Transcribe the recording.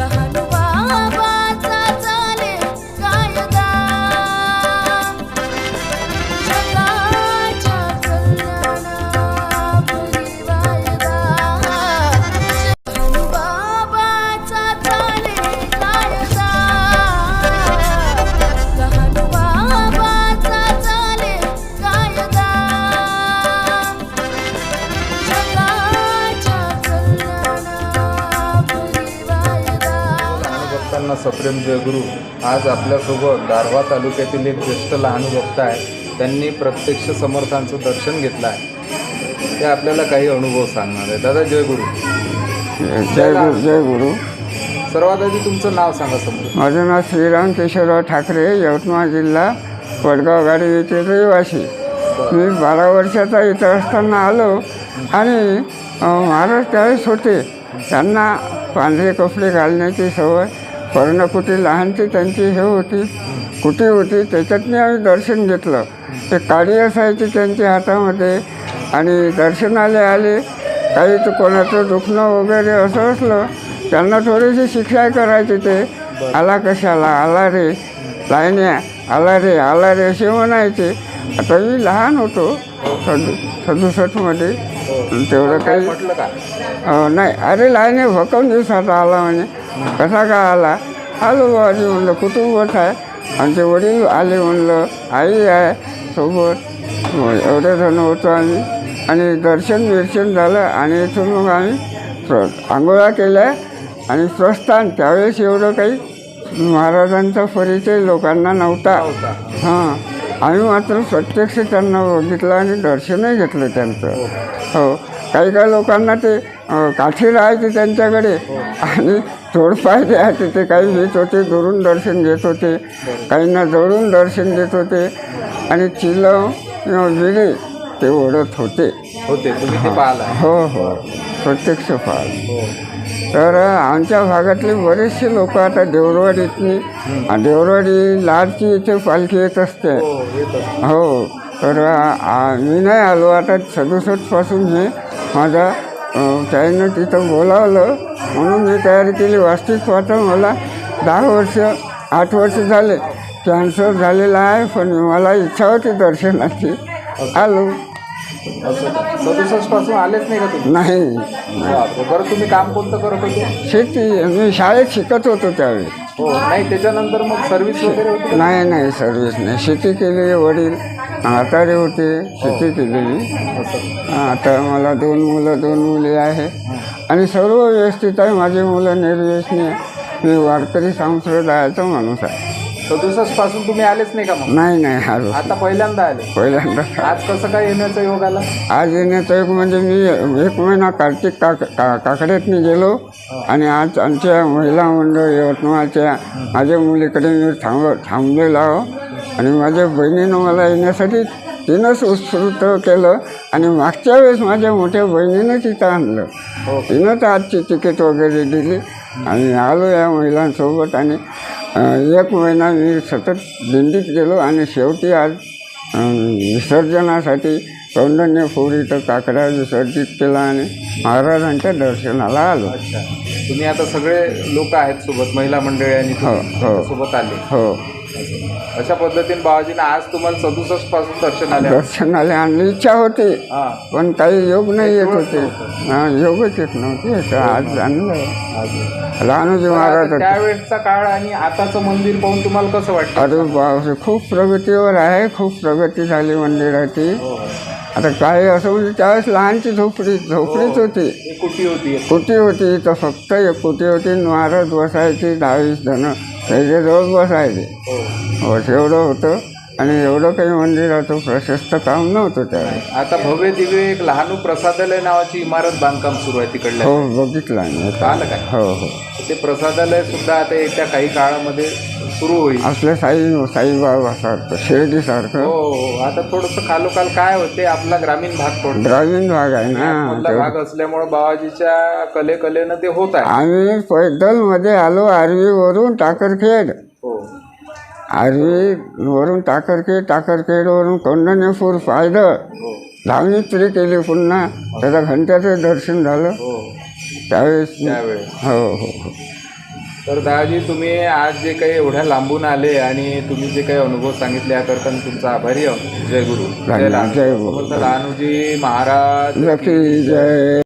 लहान लहानुभक्तांना सप्रेम जयगुरु. आज आपल्यासोबत दारव्हा तालुक्यातील एक ज्येष्ठ लहानुभक्त आहे. त्यांनी प्रत्यक्ष समर्थांचं दर्शन घेतलं आहे. ते आपल्याला काही अनुभव सांगणार आहे दादा जयगुरु. जय गुरु जय गुरु सर्वात आधी तुमचं नाव सांगा समोर माझं नाव श्रीराम केशवराव ठाकरे यवतमाळ जिल्हा वडगाव गाडी येथे रहिवासी. मी बारा वर्षाचा इथं असताना आलो आणि महाराज त्यावेळेस होते. त्यांना पांढरे कपडे घालण्याची सवय पर्णकुटी लहानची त्यांची हे होती कुटी होती त्याच्यातनी आम्ही दर्शन घेतलं. ते काडी असायची त्यांच्या हातामध्ये आणि दर्शनाले आले. काही तर कोणाचं दुखणं वगैरे असं असलं त्यांना थोडीशी शिक्षा करायची ते. आला कशाला? आला रे. लायण्या आला रे आला रे असे म्हणायचे. आता मी लहान होतो सदु सदुसष्टमध्ये. तेवढं काही नाही अरे लायने भक्कम दिवसात आला म्हणे. कसा का आला? आलो बाबाजी म्हणलं कुटुंबच आहे. आमचे वडील आले म्हणलं आई आहे सोबत. एवढे जण होतो आम्ही. आणि दर्शन बिर्शन झालं आणि इथून मग आम्ही आंघोळा केल्या आणि प्रस्थान त्यावेळेस एवढं काही महाराजांचा परिचय लोकांना नव्हता. होता हां. आम्ही मात्र प्रत्यक्ष त्यांना बघितलं आणि दर्शनही घेतलं त्यांचं. हो. काही काही लोकांना ते काठी राहायची त्यांच्याकडे आणि तोडपाय द्यायचे ते काही घेत होते दुरून दर्शन घेत होते. काहींना जवळून दर्शन देत होते. आणि किंवा विडी ते ओढत होते. होते. तुम्ही ते पाहिला. हो हो. प्रत्यक्ष फार. तर आमच्या भागातले बरेचसे लोक आता देवरवाडीतनी देवरवाडी लाडची इथे पालखी येत असते. हो. हो तर आ- मी नाही आलो आता सदुसष्टपासून हे माझा त्यानं तिथं बोलावलं. म्हणून मी तयारी केली. वास्तविक पाहता मला दहा वर्ष आठ वर्ष झाले. कॅन्सर झालेला आहे पण मला इच्छा होती दर्शनाची. आलो. सदुसष्टपासून आलेच नाही का तुम्ही? नाही. बापरे. बरं तुम्ही काम कोणतं करत होते? शेती मी शाळेत शिकत होतो त्यावेळी. हो नाही त्याच्यानंतर मग सर्व्हिस वगैरे होती का? नाही नाही सर्विस नाही. शेती केलेली वडील म्हातारे होते शेती केलेली. असं आता मला दोन मुलं दोन मुली आहे. आणि सर्व व्यवस्थित आहे. माझी मुलं निर्व्यसनी आहे मी वारकरी संप्रदायाचा माणूस आहे. सदुसष्टपासून तुम्ही आलेच नाही का मग? नाही नाही आलो. आता पहिल्यांदा आले. पहिल्यांदा. आज कसं काय येण्याचा योग आला? आज येण्याचं एक म्हणजे मी एक महिना कार्तिक काक का काकड्यातनी गेलो. आणि आज आमच्या महिला मंडळ यवतमाळच्या माझ्या मुलीकडे मी थांब थांबलेलो आहो. आणि माझ्या बहिणीनं मला येण्यासाठी तिनंच उत्स्फूर्त केलं. आणि मागच्या वेळेस माझ्या मोठ्या बहिणीनं तिथं आणलं. हो. तिनंच आजची तिकीट वगैरे दिली. आणि आलो या महिलांसोबत आणि एक महिना मी सतत दिंडीत गेलो आणि शेवटी आज विसर्जनासाठी कौंडण्य फोडीचं काकडा विसर्जित केला आणि महाराजांच्या दर्शनाला आलो. तुम्ही आता सगळे लोक आहेत सोबत महिला मंडळी आणि हो, हो. सोबत आले. हो. अशा पद्धतीने बाबाजीने आज तुम्हाला सदुसष्टपासून दर्शन आले. दर्शनाला आणली इच्छा होती. हा. पण काही योग नाही येत होते. हां. योगच येत नव्हते. तर आज आणलं. लहानोजी महाराज होते. त्यावेळेसचा काळ आणि आताचं मंदिर पाहून तुम्हाला कसं वाटतं अरे बापरे खूप प्रगतीवर आहे. खूप प्रगती झाली मंदिराची. हो. आता काय असं म्हणजे त्यावेळेस लहानची झोपडी झोपडीच होती. एक कुटी होती. कुटी होती तर फक्त एक कुटी होती. महाराज बसायची दहावीस जण. त्याच्याजवळ बसायचे हो बस एवढं होतं आणि एवढं काही मंदिराचं प्रशस्त काम नव्हतं त्यावेळेस आता भव्य दिव्य एक लहानू प्रसादालय नावाची इमारत बांधकाम सुरू आहे तिकडल्या. हो बघितलं आम्ही आता. आलं काय? हो हो. ते प्रसादालय सुद्धा आता येत्या काही काळामध्ये सुरू होईल. आपल्या साई साईबाबासारखं शिर्डीसारखं हो हो आता थोडंसं खालोखाल काय होते आपला ग्रामीण भाग थोडं ग्रामीण भाग आहे ना मधला भाग असल्यामुळे बाबाजीच्या कले कलेनं ते होत आहे. आम्ही पैदलमध्ये आलो आरवीवरून टाकरखेड. हो आरवीवरून टाकरखेड टाकरखेडवरून कौंडण्यपूर पाहिलं. हो. धावणी तरी केली पुन्हा. त्याच्या घंट्याचं दर्शन झालं. हो. त्यावेळेस त्यावेळेस. हो हो हो. तर दादाजी तुम्ही आज जे काही एवढ्या लांबून आले आणि तुम्ही जे काही अनुभव सांगितले याकरता मी तुमचा आभारी आहोत. जय गुरु. जय लहानूजी महाराज लकी जय.